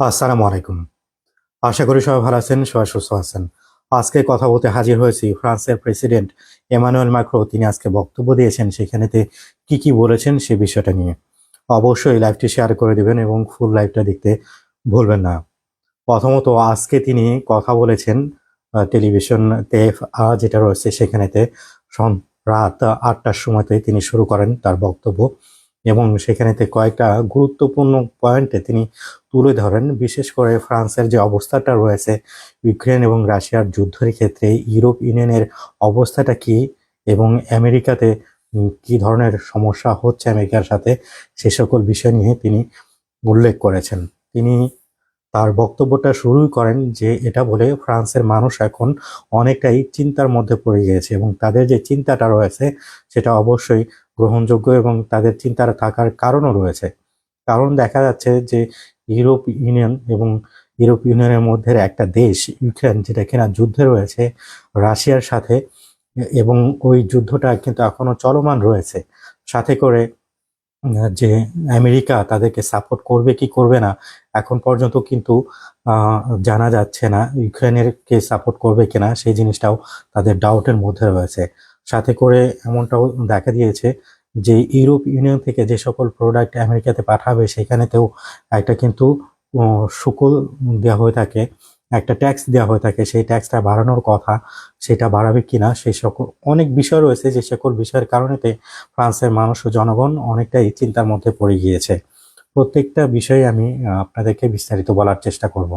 আসসালামু আলাইকুম। আশা করি সবাই ভালো আছেন, সবাই সুস্থ আছেন। আজকে কথা বলতে হাজির হয়েছি ফ্রান্সের প্রেসিডেন্ট এমানুয়েল মাক্রো। তিনি আজকে বক্তব্য দিয়েছেন সেখানেতে কি কি বলেছেন সে বিষয়টা নিয়ে। অবশ্যই লাইভটি শেয়ার করে দিবেন এবং ফুল লাইভটা দেখতে ভুলবেন না। প্রথমত, আজকে তিনি কথা বলেছেন টেলিভিশন তেফ আ, যেটা রয়েছে সেখানেতে রাত আটটার সময়তে তিনি শুরু করেন তার বক্তব্য এবং সেখানেতে কয়েকটা গুরুত্বপূর্ণ পয়েন্টে তিনি তুলে ধরেন। বিশেষ করে ফ্রান্সের যে অবস্থাটা রয়েছে, ইউক্রেন এবং রাশিয়ার যুদ্ধের ক্ষেত্রে ইউরোপ ইউনিয়নের অবস্থাটা কি এবং আমেরিকাতে কি ধরনের সমস্যা হচ্ছে আমেরিকার সাথে, সে সকল বিষয় নিয়ে তিনি উল্লেখ করেছেন। তিনি তার বক্তব্যটা শুরু করেন যে এটা বলে ফ্রান্সের মানুষ এখন অনেকটাই চিন্তার মধ্যে পড়ে গিয়েছে এবং তাদের যে চিন্তাটা রয়েছে, সেটা অবশ্যই গ্রহণযোগ্য এবং তাদের চিন্তার থাকার কারণও রয়েছে। কারণ দেখা যাচ্ছে যে ইউরোপ ইউনিয়ন এবং ইউরোপ ইউনিয়নের মধ্যে একটা দেশ, ইউক্রেন, যেটা কিনা যুদ্ধে রয়েছে রাশিয়ার সাথে, এবং ওই যুদ্ধটা কিন্তু এখনও চলমান রয়েছে। সাথে করে যে আমেরিকা তাদেরকে সাপোর্ট করবে কি করবে না, এখন পর্যন্ত কিন্তু জানা যাচ্ছে না ইউক্রেনের কে সাপোর্ট করবে কিনা, সেই জিনিসটাও তাদের ডাউটের মধ্যে রয়েছে। সাথে করে এমনটাও দেখা দিয়েছে যে ইউরোপ ইউনিয়ন থেকে যে সকল প্রোডাক্ট আমেরিকাতে পাঠাবে, সেখানেতেও একটা কিন্তু শুল্ক দেওয়া হয়ে থাকে, একটা ট্যাক্স দেওয়া হয়ে থাকে। সেই ট্যাক্সটা বাড়ানোর কথা, সেটা বাড়াবে কিনা সেই সকল, অনেক বিষয় রয়েছে যে সকল বিষয়ের কারণেতে ফ্রান্সের মানুষ ও জনগণ অনেকটাই চিন্তার মধ্যে পড়ে গিয়েছে। প্রত্যেকটা বিষয়ে আমি আপনাদেরকে বিস্তারিত বলার চেষ্টা করব।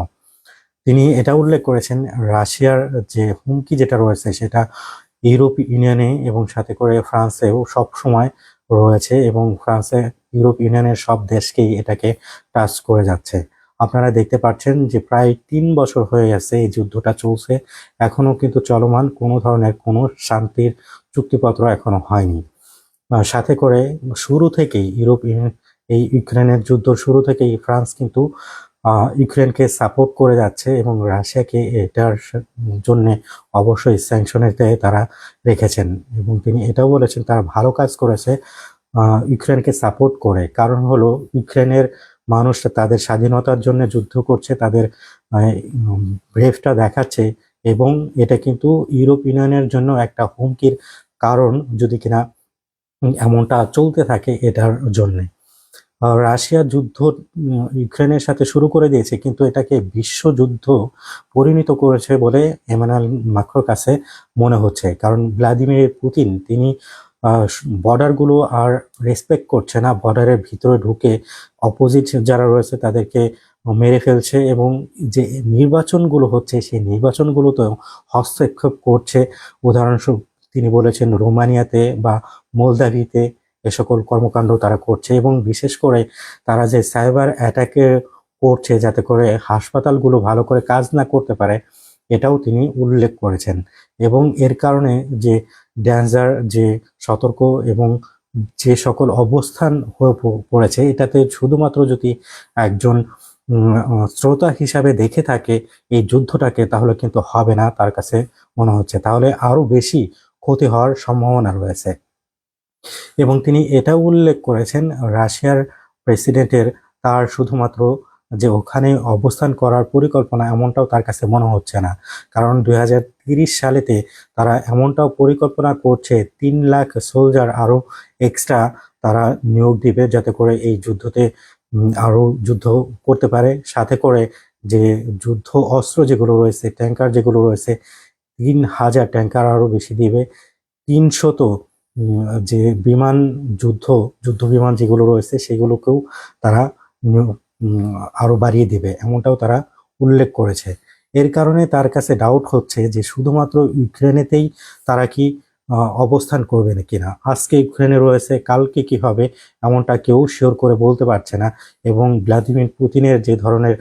তিনি এটা উল্লেখ করেছেন, রাশিয়ার যে হুমকি যেটা রয়েছে, সেটা ইউরোপ ইউনিয়নে এবং সাথে করে ফ্রান্সেও সব সময় রয়েছে এবং ফ্রান্সে ইউরোপ ইউনিয়নের সব দেশকেই এটাকে টাচ করে যাচ্ছে। আপনারা দেখতে পাচ্ছেন যে প্রায় তিন বছর হয়ে গেছে এই যুদ্ধটা চলছে। এখনও কিন্তু চলমান কোনো ধরনের কোনো শান্তির চুক্তিপত্র এখনও হয়নি। সাথে করে শুরু থেকেই ইউরোপ এই ইউক্রেনের যুদ্ধ শুরু থেকেই ফ্রান্স কিন্তু ইউক্রেনকে সাপোর্ট করে যাচ্ছে এবং রাশিয়াকে এটার জন্য অবশ্যই স্যাংশনেতে তারা রেখেছেন। এবং তিনি এটাও বলেছেন তারা ভালো কাজ করেছে ইউক্রেনকে সাপোর্ট করে। কারণ হলো, ইউক্রেনের মানুষরা তাদের স্বাধীনতার জন্য যুদ্ধ করছে, তাদের ব্রেভটা দেখাচ্ছে এবং এটা কিন্তু ইউরোপ ইউনিয়নের জন্য একটা হুমকির কারণ যদি কিনা এমনটা চলতে থাকে এটার জন্যে। রাশিয়া যুদ্ধ ইউক্রেনের সাথে শুরু করে দিয়েছে, কিন্তু এটাকে বিশ্বযুদ্ধ পরিণত করেছে বলে এমানুয়েল মাক্রোর কাছে মনে হচ্ছে। কারণ ভ্লাদিমির পুতিন, তিনি বর্ডারগুলো আর রেসপেক্ট করছে না, বর্ডারের ভিতরে ঢুকে অপোজিট যারা রয়েছে তাদেরকে মেরে ফেলছে এবং যে নির্বাচনগুলো হচ্ছে, সেই নির্বাচনগুলোতেও হস্তক্ষেপ করছে। উদাহরণস্বরূপ তিনি বলেছেন, রোমানিয়াতে বা মোলদাভিতে এ সকল কর্মকাণ্ড তারা করছে এবং বিশেষ করে তারা যে সাইবার অ্যাটাকে করছে যাতে করে হাসপাতালগুলো ভালো করে কাজ না করতে পারে, এটাও তিনি উল্লেখ করেছেন। এবং এর কারণে যে ড্যান্সার যে সতর্ক এবং যে সকল অবস্থান হয়ে পড়েছে, এটাতে শুধুমাত্র যদি একজন শ্রোতা হিসাবে দেখে থাকে এই যুদ্ধটাকে, তাহলে কিন্তু হবে না তার কাছে মনে হচ্ছে। তাহলে আরও বেশি ক্ষতি হওয়ার সম্ভাবনা রয়েছে। এবং তিনি এটাও উল্লেখ করেছেন, রাশিয়ার প্রেসিডেন্টের তার শুধুমাত্র যে ওখানে অবস্থান করার পরিকল্পনা এমনটাও তার কাছে মনে হচ্ছে না। কারণ দুই সালেতে তারা এমনটাও পরিকল্পনা করছে, তিন লাখ সোলজার আরও এক্সট্রা তারা নিয়োগ দিবে যাতে করে এই যুদ্ধতে আরও যুদ্ধ করতে পারে। সাথে করে যে যুদ্ধ অস্ত্র যেগুলো রয়েছে ট্যাঙ্কার যেগুলো রয়েছে, তিন হাজার ট্যাঙ্কার আরও বেশি দিবে। তিনশত যে বিমান যুদ্ধ যুদ্ধ বিমান যেগুলো রয়েছে সেগুলোকেও তারা নিয়োগ- উম, আরও বাড়িয়ে দিবে এমনটাও তারা উল্লেখ করেছে। এর কারণে তার কাছে ডাউট হচ্ছে যে শুধুমাত্র ইউক্রেনেতেই তারা কি অবস্থান করবে না কিনা? আজকে ইউক্রেনে রয়েছে কালকে কি হবে এমনটা কেউ শিওর করে বলতে পারছে না এবং ভ্লাদিমির পুতিনের যে ধরনের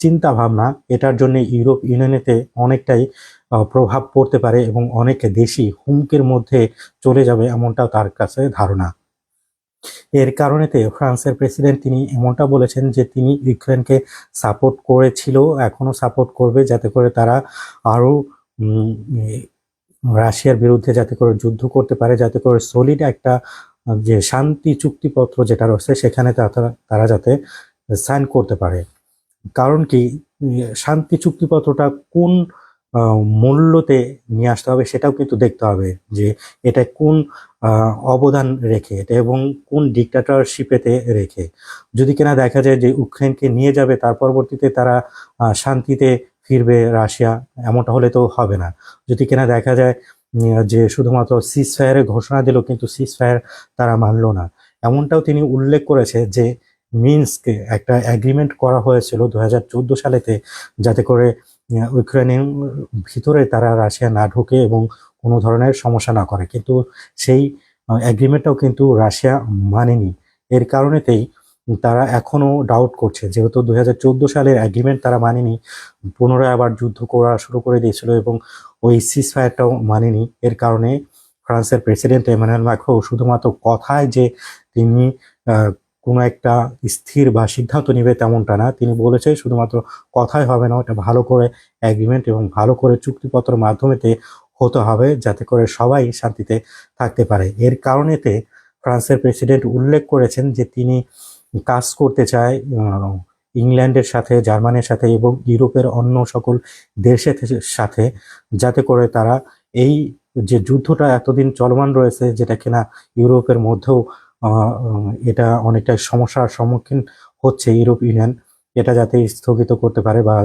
চিন্তা ভাবনা এটার জন্য ইউরোপ ইউনিয়নেতে অনেকটাই প্রভাব পড়তে পারে এবং অনেক দেশই হুমকির মধ্যে চলে যাবে এমনটাও তার কাছে ধারণা। এর কারণেতে ফ্রান্সের প্রেসিডেন্ট তিনি এমনটা বলেছেন যে তিনি ইউক্রেনকে সাপোর্ট করেছিল এখনও সাপোর্ট করবে যাতে করে তারা আরও উম, এ, রাশিয়ার বিরুদ্ধে যাতে করে যুদ্ধ করতে পারে যাতে করে সলিড একটা যে শান্তি চুক্তিপত্র যেটা রয়েছে সেখানে তারা যাতে সাইন করতে পারে। কারণ কি শান্তি চুক্তিপত্রটা কোন মূল্যতে নিয়ে আসতে হবে, সেটাও কিন্তু দেখতে হবে যে এটা কোন অবদান রেখে এটা এবং কোন ডিক্টাটরশিপেতে রেখে। যদি কিনা দেখা যায় যে ইউক্রেনকে নিয়ে যাবে, তার পরবর্তীতে তারা শান্তিতে ফিরবে রাশিয়া, এমনটা হলে তো হবে না। যদি কিনা দেখা যায় যে শুধুমাত্র সিজ ফায়ারের ঘোষণা দিল কিন্তু সিজ ফায়ার তারা মানলো না। এমনটাও তিনি উল্লেখ করেছে যে মিন্সকে একটা অ্যাগ্রিমেন্ট করা হয়েছিল দু হাজার চোদ্দ সালেতে, যাতে করে ইউক্রেনের ভিতরে তারা রাশিয়া না ঢুকে এবং কোনো ধরনের সমস্যা না করে। কিন্তু সেই অ্যাগ্রিমেন্টটাও কিন্তু রাশিয়া মানেনি। এর কারণেতেই তারা এখনও ডাউট করছে। যেহেতু দুই হাজার চোদ্দ সালের অ্যাগ্রিমেন্ট তারা মানেনি, পুনরায় আবার যুদ্ধ করা শুরু করে দিয়েছিল এবং ওই সিজ ফায়ারটাও মানেনি। এর কারণে ফ্রান্সের প্রেসিডেন্ট এমানুয়েল ম্যাক্রো শুধুমাত্র কথায় যে তিনি কোনো একটা স্থির বা সিদ্ধান্ত নেবে তেমনটা না। তিনি বলেছে শুধুমাত্র কথাই হবে না, ওটা ভালো করে অ্যাগ্রিমেন্ট এবং ভালো করে চুক্তিপত্রের মাধ্যমেতে হতে হবে, যাতে করে সবাই শান্তিতে থাকতে পারে। এর কারণেতে ফ্রান্সের প্রেসিডেন্ট উল্লেখ করেছেন যে তিনি কাজ করতে চায় ইংল্যান্ডের সাথে, জার্মানির সাথে এবং ইউরোপের অন্য সকল দেশের সাথে, যাতে করে তারা এই যে যুদ্ধটা এতদিন চলমান রয়েছে, যেটা কিনা ইউরোপের মধ্যেও এটা অনেকটা সমস্যার সম্মুখীন হচ্ছে ইউরোপ ইউনিয়ন। এটা যাতে স্থগিত করতে পারে বা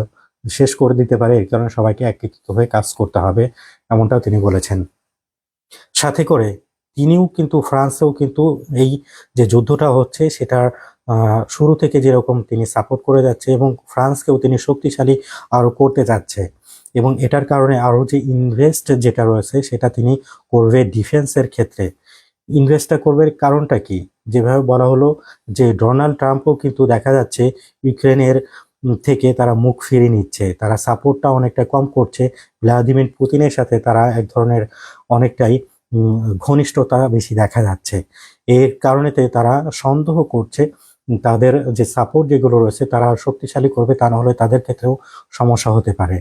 শেষ করে দিতে পারে, এর কারণে সবাইকে একত্রিত হয়ে কাজ করতে হবে, এমনটাও তিনি বলেছেন। সাথে করে তিনিও কিন্তু, ফ্রান্সেও কিন্তু এই যে যুদ্ধটা হচ্ছে, সেটার শুরু থেকে যেরকম তিনি সাপোর্ট করে যাচ্ছে এবং ফ্রান্সকেও তিনি শক্তিশালী আরও করতে যাচ্ছে এবং এটার কারণে আরও যে ইনভেস্ট যেটা রয়েছে, সেটা তিনি করবে ডিফেন্সের ক্ষেত্রে। ইনভেস্টটা করবে কারণটা কি? যেভাবে বলা হলো যে ডোনাল্ড ট্রাম্পও কিন্তু দেখা যাচ্ছে ইউক্রেনের থেকে তারা মুখ ফিরিয়ে নিচ্ছে। তারা সাপোর্টটা অনেকটা কম করছে। ভ্লাদিমির পুতিনের সাথে তারা এক ধরনের অনেকটাই ঘনিষ্ঠতা বেশি দেখা যাচ্ছে। এর কারণেতে তারা সন্দেহ করছে তাদের যে সাপোর্ট যেগুলো রয়েছে তারা শক্তিশালী করবে, তা না হলে তাদের ক্ষেত্রেও সমস্যা হতে পারে।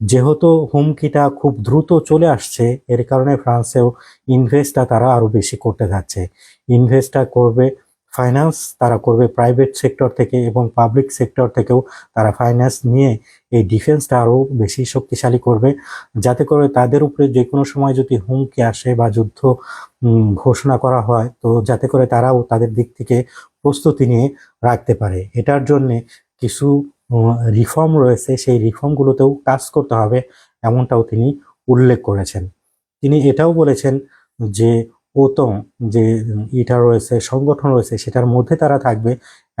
যেহেতু হুমকিটা খুব দ্রুত চলে আসছে, এর কারণে ফ্রান্সেও ইনভেস্টটা তারা আরও বেশি করতে যাচ্ছে। ইনভেস্টটা করবে ফাইন্যান্স তারা করবে প্রাইভেট সেক্টর থেকে এবং পাবলিক সেক্টর থেকেও তারা ফাইন্যান্স নিয়ে এই ডিফেন্সটা আরও বেশি শক্তিশালী করবে। যাতে করে তাদের উপরে যে কোনো সময় যদি হুমকি আসে বা যুদ্ধ ঘোষণা করা হয়, তো যাতে করে তারাও তাদের দিক থেকে প্রস্তুতি নিয়ে রাখতে পারে। এটার জন্যে কিছু রিফর্ম রয়েছে, সেই রিফর্মগুলোতেও কাজ করতে হবে এমনটাও তিনি উল্লেখ করেছেন। তিনি এটাও বলেছেন যে ওতম যে এটা রয়েছে, সংগঠন রয়েছে, সেটার মধ্যে তারা থাকবে,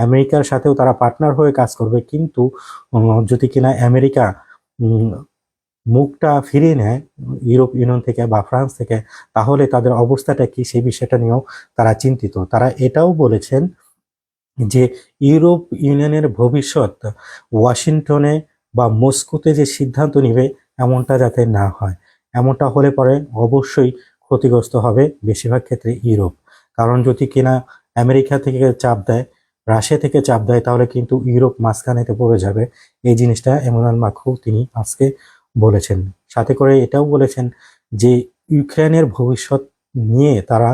আমেরিকার সাথেও তারা পার্টনার হয়ে কাজ করবে, কিন্তু যদি কিনা আমেরিকা মুখটা ফিরিয়ে নেয়, ইউরোপ ইউনিয়ন থেকে বা ফ্রান্স থেকে, তাহলে তাদের অবস্থাটা কি সেই বিষয়টা নিয়েও তারা চিন্তিত। তারা এটাও বলেছেন যে ইউরোপ ইউনিয়নের ভবিষ্যৎ ওয়াশিংটনে বা মস্কোতে যে সিদ্ধান্ত নিবে এমনটা যাতে না হয়। এমনটা হলে পরে অবশ্যই ক্ষতিগ্রস্ত হবে বেশিরভাগ ক্ষেত্রে ইউরোপ। কারণ যদি কিনা আমেরিকা থেকে চাপ দেয়, রাশিয়া থেকে চাপ দেয়, তাহলে কিন্তু ইউরোপ মাঝখানেতে পড়ে যাবে। এই জিনিসটা এমনাল মাখু তিনি আজকে বলেছেন। সাথে করে এটাও বলেছেন যে ইউক্রেনের ভবিষ্যৎ নিয়ে তারা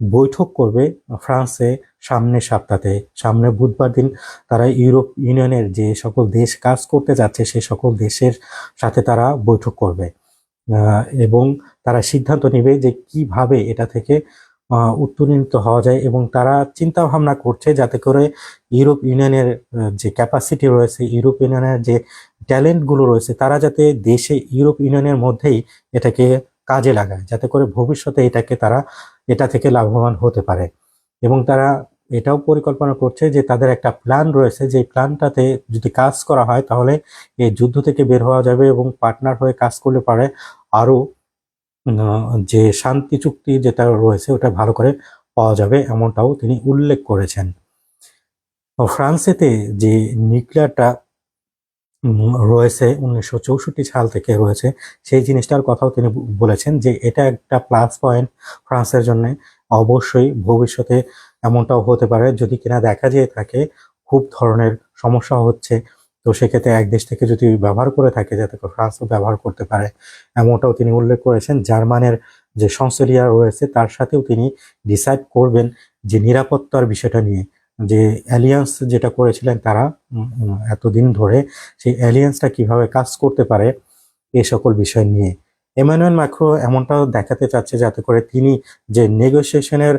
বৈঠক করবে ফ্রান্সে সামনের সপ্তাহে। সামনে বুধবার দিন তারা ইউরোপ ইউনিয়নের যে সকল দেশ কাজ করতে যাচ্ছে সেই সকল দেশের সাথে তারা বৈঠক করবে। এবং তারা সিদ্ধান্ত নেবে যে কীভাবে এটা থেকে উত্তোলিত হওয়া যায় এবং তারা চিন্তা ভাবনা করছে যাতে করে ইউরোপ ইউনিয়নের যে ক্যাপাসিটি রয়েছে, ইউরোপ ইউনিয়নের যে ট্যালেন্টগুলো রয়েছে, তারা যাতে দেশে ইউরোপ ইউনিয়নের মধ্যেই এটাকে কাজে লাগায়, যাতে করে ভবিষ্যতে এটাকে তারা এটা থেকে লাভবান হতে পারে। এবং তারা এটাও পরিকল্পনা করছে যে তাদের একটা প্ল্যান রয়েছে যে প্ল্যানটাতে যদি কাজ করা হয় তাহলে এই যুদ্ধ থেকে বের হওয়া যাবে এবং পার্টনার হয়ে কাজ করলে পারে আরও যে শান্তি চুক্তি যেটা রয়েছে ওটা ভালো করে পাওয়া যাবে এমনটাও তিনি উল্লেখ করেছেন। ফ্রান্সেতে যে নিউক্লিয়ারটা রয়েছে উনিশশো চৌষট্টি সাল থেকে রয়েছে। সেই জিনিসটার কথাও তিনি বলেছেন যে এটা একটা প্লাস পয়েন্ট ফ্রান্সের জন্য। অবশ্যই ভবিষ্যতে এমনটাও হতে পারে। যদি কিনা দেখা যেয়ে থাকে, খুব ধরনের সমস্যা হচ্ছে। তো সেক্ষেত্রে এক দেশ থেকে যদি ব্যবহার করে থাকে, যাতে করে ফ্রান্সও ব্যবহার করতে পারে, এমনটাও তিনি উল্লেখ করেছেন। জার্মানের যে সংসদীয় রয়েছে, তার সাথেও তিনি ডিসাইড করবেন যে নিরাপত্তার বিষয়টা নিয়ে। যে অ্যালিয়ান্স যেটা করেছিলেন তারা এতদিন ধরে সেই অ্যালিয়ান্সটা কীভাবে কাজ করতে পারে এই সকল বিষয় নিয়ে। এমানুয়েল ম্যাক্রো এমনটাও দেখাতে চাচ্ছে যাতে করে তিনি যে নেগোসিয়েশনের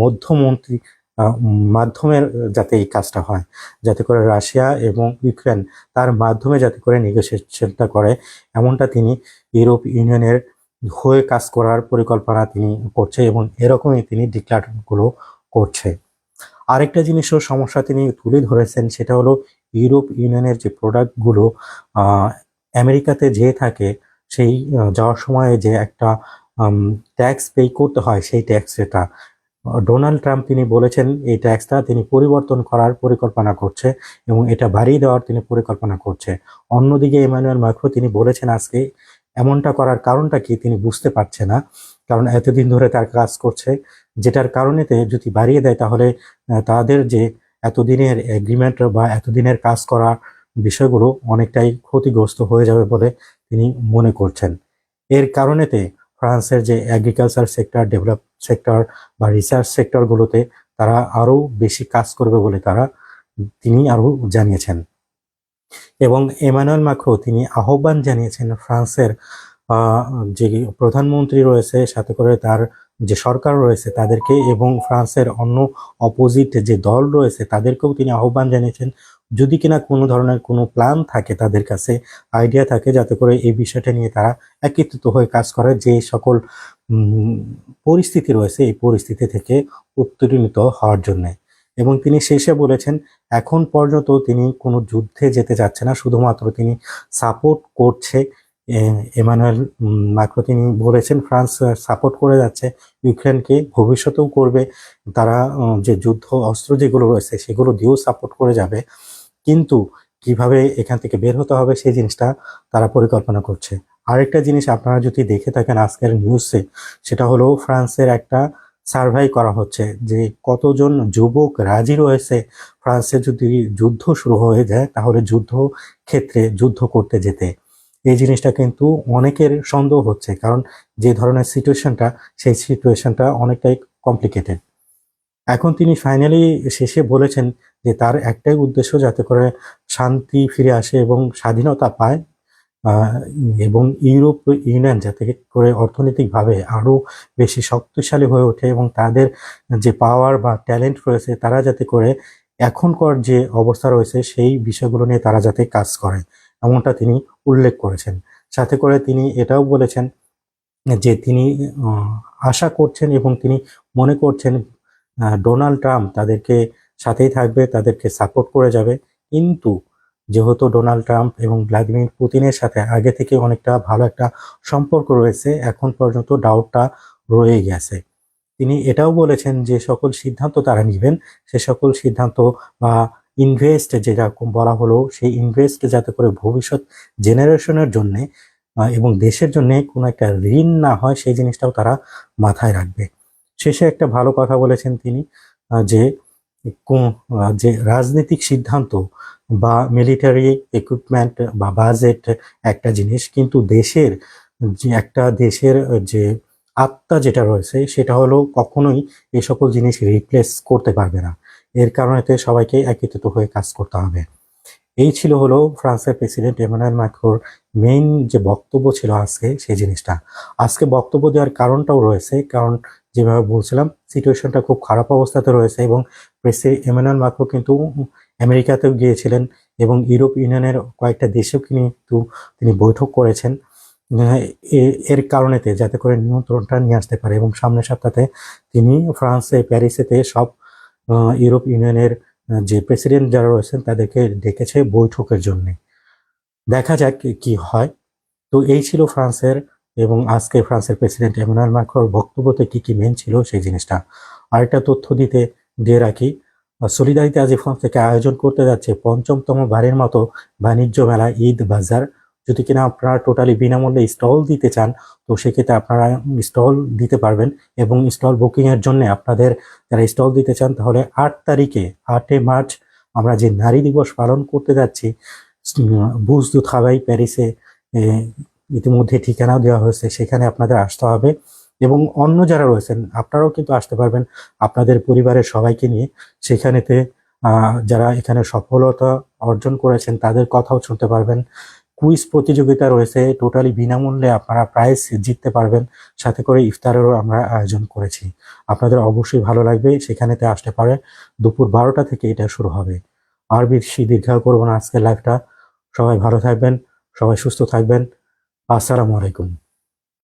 মধ্যমন্ত্রী মাধ্যমের যাতে এই কাজটা হয়, যাতে করে রাশিয়া এবং ইউক্রেন তার মাধ্যমে যাতে করে নেগোসিয়েশনটা করে, এমনটা তিনি ইউরোপ ইউনিয়নের হয়ে কাজ করার পরিকল্পনা তিনি করছে এবং এরকমই তিনি ডিক্লারগুলো করছে। আরেকটা জিনিসও সমস্যা তিনি তুলে ধরেছেন, সেটা হলো ইউরোপ ইউনিয়নের যে প্রোডাক্টগুলো আমেরিকাতে যেয়ে থাকে, সেই যাওয়ার সময় যে একটা ট্যাক্স পে করতে হয় সেই ট্যাক্স এটা ডোনাল্ড ট্রাম্প তিনি বলেছেন, এই ট্যাক্সটা তিনি পরিবর্তন করার পরিকল্পনা করছে এবং এটা বাড়িয়ে দেওয়ার তিনি পরিকল্পনা করছে। অন্যদিকে ইমানুয়েল মাইক্রো তিনি বলেছেন, আজকে এমনটা করার কারণটা কি তিনি বুঝতে পারছে না। কারণ এতদিন ধরে তার কাজ করছে। যেটার কারণেতে যদি বাড়িয়ে দেয়, তাহলে তাদের যে এতদিনের এগ্রিমেন্ট বা এতদিনের কাজ করা বিষয়গুলো অনেকটাই ক্ষতিগ্রস্ত হয়ে যাবে বলে তিনি মনে করছেন। এর কারণেতে ফ্রান্সের যে এগ্রিকালচার সেক্টর ডেভেলপ সেক্টর বা রিসার্চ সেক্টরগুলোতে তারা আরও বেশি কাজ করবে বলে তারা তিনি আরও জানিয়েছেন। এবং এমানুয়েল মাখো তিনি আহ্বান জানিয়েছেন ফ্রান্সের যে প্রধানমন্ত্রী রয়েছে, সাথে করে তার যে সরকার রয়েছে তাদেরকে এবং ফ্রান্সের অন্য অপোজিট যে দল রয়েছে তাদেরকেও তিনি আহ্বান জানিয়েছেন। যদি কিনা কোনো ধরনের কোনো প্ল্যান থাকে তাদের কাছে আইডিয়া থাকে, যাতে করে এই বিষয়টা নিয়ে তারা একত্রিত হয়ে কাজ করে যে সকল পরিস্থিতি রয়েছে এই পরিস্থিতি থেকে উত্তীর্ণিত হওয়ার জন্য। এবং তিনি শেষে বলেছেন, এখন পর্যন্ত তিনি কোনো যুদ্ধে যেতে যাচ্ছে না, শুধুমাত্র তিনি সাপোর্ট করছে এমানুয়েল মাক্রো তিনি বলেছেন ফ্রান্স সাপোর্ট করে যাচ্ছে, ইউক্রেনকে ভবিষ্যতেও করবে। তারা যে যুদ্ধ অস্ত্র যেগুলো রয়েছে সেগুলো দিয়েও সাপোর্ট করে যাবে। কিন্তু কীভাবে এখান থেকে বের হতে হবে সেই জিনিসটা তারা পরিকল্পনা করছে। আরেকটা জিনিস আপনারা যদি দেখে থাকেন আজকের নিউজে, সেটা হলো ফ্রান্সের একটা সার্ভে করা হচ্ছে যে কতজন যুবক রাজি রয়েছে ফ্রান্সে যদি যুদ্ধ শুরু হয়ে যায় তাহলে যুদ্ধ ক্ষেত্রে যুদ্ধ করতে যেতে। এই জিনিসটা কিন্তু অনেকের সন্দেহ হচ্ছে, কারণ যে ধরনের সিচুয়েশনটা সেই সিচুয়েশনটা অনেকটাই কমপ্লিকেটেড এখন তিনি ফাইনালি শেষে বলেছেন যে তার একটাই উদ্দেশ্য যাতে করে শান্তি ফিরে আসে এবং স্বাধীনতা পায় এবং ইউরোপ, ইউনিয়ন যাতে করে অর্থনৈতিকভাবে আরও বেশি শক্তিশালী হয়ে ওঠে এবং তাদের যে পাওয়ার বা ট্যালেন্ট রয়েছে, তারা যাতে করে এখনকার যে অবস্থা রয়েছে, সেই বিষয়গুলো নিয়ে তারা যাতে কাজ করে। এমনটা তিনি উল্লেখ করেছেন। সাথে করে তিনি এটাও বলেছেন যে তিনি আশা করছেন এবং তিনি মনে করছেন ডোনাল্ড ট্রাম্প তাদেরকে সাথেই থাকবে, তাদেরকে সাপোর্ট করে যাবে। কিন্তু যেহেতু ডোনাল্ড ট্রাম্প এবং ভ্লাদিমির পুতিনের সাথে আগে থেকে অনেকটা ভালো একটা সম্পর্ক রয়েছে, এখন পর্যন্ত ডাউটটা রয়ে গেছে। তিনি এটাও বলেছেন যে সকল সিদ্ধান্ত তারা নেবেন, সে সকল সিদ্ধান্ত বা ইনভেস্ট যেটা বলা হলো, সেই ইনভেস্ট যাতে করে ভবিষ্যৎ জেনারেশনের জন্য এবং দেশের জন্য কোনো একটা ঋণ না হয়, সেই জিনিসটাও তারা মাথায় রাখবে। শেষে একটা ভালো কথা বলেছেন তিনি যে যে রাজনৈতিক সিদ্ধান্ত বা মিলিটারি ইকুইপমেন্ট বা বাজেট একটা জিনিস, কিন্তু দেশের যে একটা দেশের যে আত্মা যেটা রয়েছে, সেটা হলো কখনোই এই সকল জিনিস রিপ্লেস করতে পারবে না। এর কারণেতে সবাইকে একত্রিত হয়ে কাজ করতে হবে। এই ছিল হলো ফ্রান্সের প্রেসিডেন্ট এমানুয়েল ম্যাক্রোর মেইন যে বক্তব্য ছিল আজকে সেই জিনিসটা। আজকে বক্তব্য দেওয়ার কারণটাও রয়েছে, কারণ যেভাবে বলছিলাম সিচুয়েশনটা খুব খারাপ অবস্থাতে রয়েছে এবং প্রেসি, এমানুয়েল ম্যাক্রো কিন্তু আমেরিকাতেও গিয়েছিলেন এবং ইউরোপ ইউনিয়নের কয়েকটা দেশেও কিন্তু তিনি বৈঠক করেছেন। এর কারণেতে যাতে করে নিয়ন্ত্রণটা নিয়ে আসতে পারে এবং সামনের সপ্তাহে তিনি ফ্রান্সে, প্যারিসেতে সব ইউরোপ ইউনিয়নের যে প্রেসিডেন্ট যারা রয়েছেন তাদেরকে ডেকেছে বৈঠকের জন্য। দেখা যাক কি হয়। তো এই ছিল ফ্রান্সের এবং আজকে ফ্রান্সের প্রেসিডেন্ট এমানুয়েল ম্যাক্রোর বক্তব্যতে কি কি মেন ছিল সেই জিনিসটা। আরেকটা তথ্য দিতে দিয়ে রাখি সলিদারিতে আজি ফ্রান্স থেকে আয়োজন করতে যাচ্ছে পঞ্চমতম বারের মতো বাণিজ্য মেলা ঈদ বাজার। যদি কিনা আপনারা টোটালি বিনামূল্যে স্টল দিতে চান, তো সেক্ষেত্রে আপনারা স্টল দিতে পারবেন এবং স্টল বুকিং এর জন্য আপনাদের যারা স্টল দিতে চান, তাহলে আট তারিখে আটই মার্চ আমরা যে নারী দিবস পালন করতে যাচ্ছি বুজ দু থাবাই প্যারিসে ইতিমধ্যে ঠিকানাও দেওয়া হয়েছে, সেখানে আপনাদের আসতে হবে এবং অন্য যারা রয়েছেন, আপনারাও কিন্তু আসতে পারবেন আপনাদের পরিবারের সবাইকে নিয়ে। সেখানেতে যারা এখানে সফলতা অর্জন করেছেন, তাদের কথাও শুনতে পারবেন। কুইজ প্রতিযোগিতা রয়েছে টোটালি বিনামূল্যে আপনারা প্রাইজ জিততে পারবেন। সাথে করে ইফতারেরও আমরা আয়োজন করেছি। আপনাদের অবশ্যই ভালো লাগবে, সেখানেতে আসতে পারে দুপুর বারোটা থেকে এটা শুরু হবে। আর বেশি দীর্ঘায় করব না আজকের লাইভটা সবাই ভালো থাকবেন, সবাই সুস্থ থাকবেন। আসসালামু আলাইকুম।